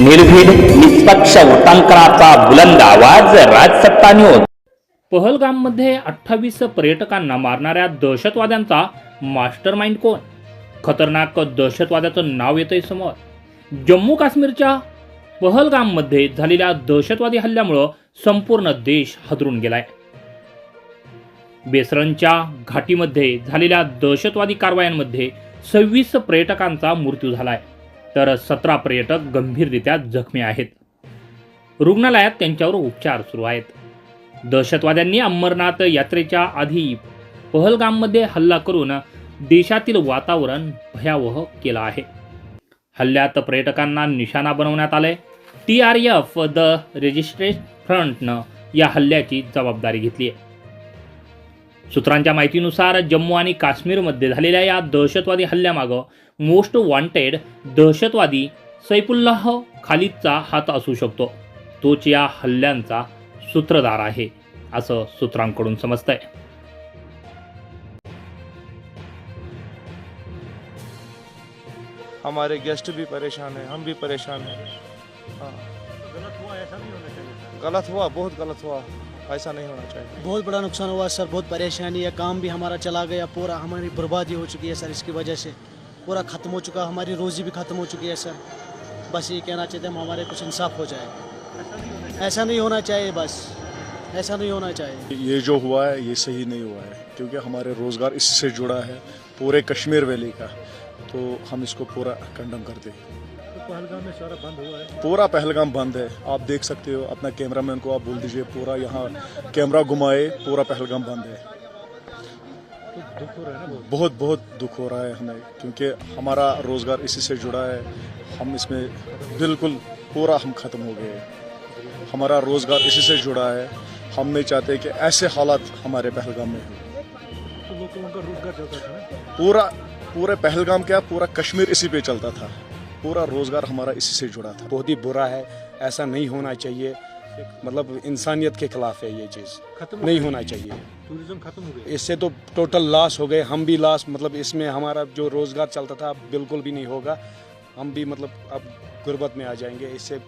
निर्भीड निष्पक्ष वृत्तांकनाचा बुलंद आवाज राजसत्ता न्यूज पहलगाममध्ये अठ्ठावीस पर्यटकांना मारणाऱ्या दहशतवाद्यांचा मास्टर माइंड कोण? खतरनाक दहशतवाद्याचं नाव येतंय समोर. जम्मू काश्मीरच्या पहलगाममध्ये झालेल्या दहशतवादी हल्ल्यामुळं संपूर्ण देश हादरून गेलाय. बेसरनच्या घाटीमध्ये झालेल्या दहशतवादी कारवायांमध्ये सव्वीस पर्यटकांचा मृत्यू झालाय. तर सतरा पर्यटक गंभीररित्या जखमी आहेत. रुग्णालयात त्यांच्यावर उपचार सुरू आहेत. दहशतवाद्यांनी अमरनाथ यात्रेच्या आधी पहलगाममध्ये हल्ला करून देशातील वातावरण भयावह केलं आहे. हल्ल्यात पर्यटकांना निशाणा बनवण्यात आलंय. T R F the resistance फ्रंटनं या हल्ल्याची जबाबदारी घेतली आहे सूत्रांच्या माहितीनुसार जम्मू आणि काश्मीरमध्ये झालेल्या या दहशतवादी हल्ल्यामागं मोस्ट वॉन्टेड दहशतवादी सैफुल्लाह खालिदचा हात असू शकतो. तोच या हल्ल्यांचा सूत्रधार आहे असं सूत्रांकडून समजतंय. हमारे गेस्ट भी परेशान हैं हम भी परेशान हैं। हाँ। गलत हुआ बहुत गलत हुआ। ऐसा नहीं होना चाहिए। बहुत बड़ा नुकसान हुआ सर बहुत परेशानी है काम भी हमारा चला गया पूरा हमारी बर्बादी हो चुकी है सर इसकी वजह से। पूरा ख़त्म हो चुका हमारी रोज़ी भी ख़त्म हो चुकी है सर। बस ये कहना चाहते हैं हम हमारे कुछ इंसाफ हो जाए। ऐसा नहीं होना चाहिए बस ऐसा नहीं होना चाहिए। ये जो हुआ है ये सही नहीं हुआ है क्योंकि हमारे रोज़गार इससे जुड़ा है पूरे कश्मीर वैली का। तो हम इसको पूरा कंडम करते हैं पूरा पहलगाम बंद है। आप देख सकते हो अपना कैमरा मैन को आप बोल दीजिए पूरा यहाँ कैमरा घुमाए पूरा पहलगाम बंद है। बहुत? बहुत दुख हो रहा है हमें क्योंकि हमारा रोज़गार इसी से जुड़ा है। हम इसमें बिल्कुल पूरा हम ख़त्म हो गए हमारा रोज़गार इसी से जुड़ा है। हम नहीं चाहते कि ऐसे हालात हमारे पहलगाम में हो। पूरा पूरे पहलगाम क्या पूरा कश्मीर इसी पे चलता था। पूरा रोज़गार हमारा इसी से जुड़ा था। बहुत ही बुरा है ऐसा नहीं होना चाहिए। मतलब इंसानियत के खिलाफ है ये चीज़। खत्म नहीं होना चाहिए। टूरिज़्म खत्म हो गया। इससे तो टोटल लॉस हो गए। हम भी लॉस मतलब इसमें हमारा जो रोज़गार चलता था अब बिल्कुल भी नहीं होगा। हम भी मतलब अब गुर्बत में आ जाएँगे। इससे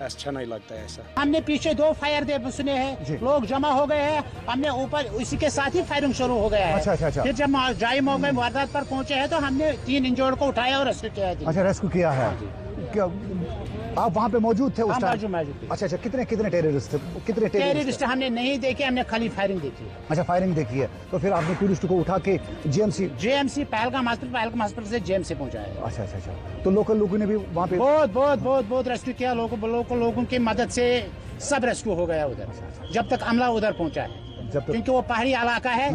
अच्छा नहीं लगता है ऐसा। हमने पीछे दो फायर दे सुने हैं। लोग जमा हो गए हैं। हमने ऊपर इसी के साथ ही फायरिंग शुरू हो गया है। अच्छा अच्छा अच्छा। फिर जब जाई मौके वारदात पर पहुँचे हैं तो हमने तीन इंजोर्ड को उठाया और रेस्क्यू किया अच्छा रेस्क्यू किया है। क्या आप वहाँ पे मौजूद थे उस टाइम। अच्छा अच्छा कितने कितने टेररिस्ट थे? कितने टेररिस्ट हमने नहीं देखे हमने खाली फायरिंग देखी है। अच्छा फायरिंग देखी है। तो फिर आपने टूरिस्ट को उठा के GMC JMC Pahalgam hospital Pahalgam hospital से जेएमसी पहुँचाया अच्छा अच्छा अच्छा। तो लोकल लोगों ने भी वहाँ पे बहुत बहुत बहुत बहुत रेस्क्यू किया। लोकल लोगों की मदद से सब रेस्क्यू हो गया उधर। जब तक हमला उधर पहुँचा है। क्योंकि वो पहाड़ी इलाका है।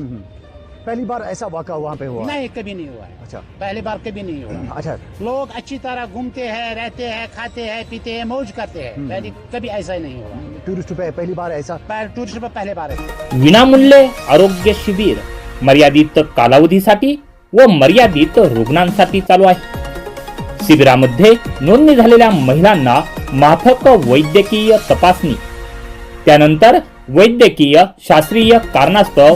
पहली बार ऐसा वाक़ा वहाँ पे हुआ? नहीं कभी नहीं हुआ है। अच्छा। पहली बार कभी नहीं हुआ। अच्छा। लोग अच्छी तरह घूमते हैं रहते हैं खाते हैं पीते हैं मौज करते हैं। पहले कभी ऐसा ही नहीं हुआ। टूरिस्ट पे पहली बार ऐसा? पर टूरिस्ट पर पहले बार है विनामूल्य आरोग्य शिबिर मर्यादित कालावधीसाठी व मर्यादित रुग्णांसाठी चालू आहे. शिबिरामध्ये नोंदणी झालेल्या महिलांना माफक वैद्यकीय तपासणी. त्यानंतर वैद्यकीय शास्त्रीय कारणास्तव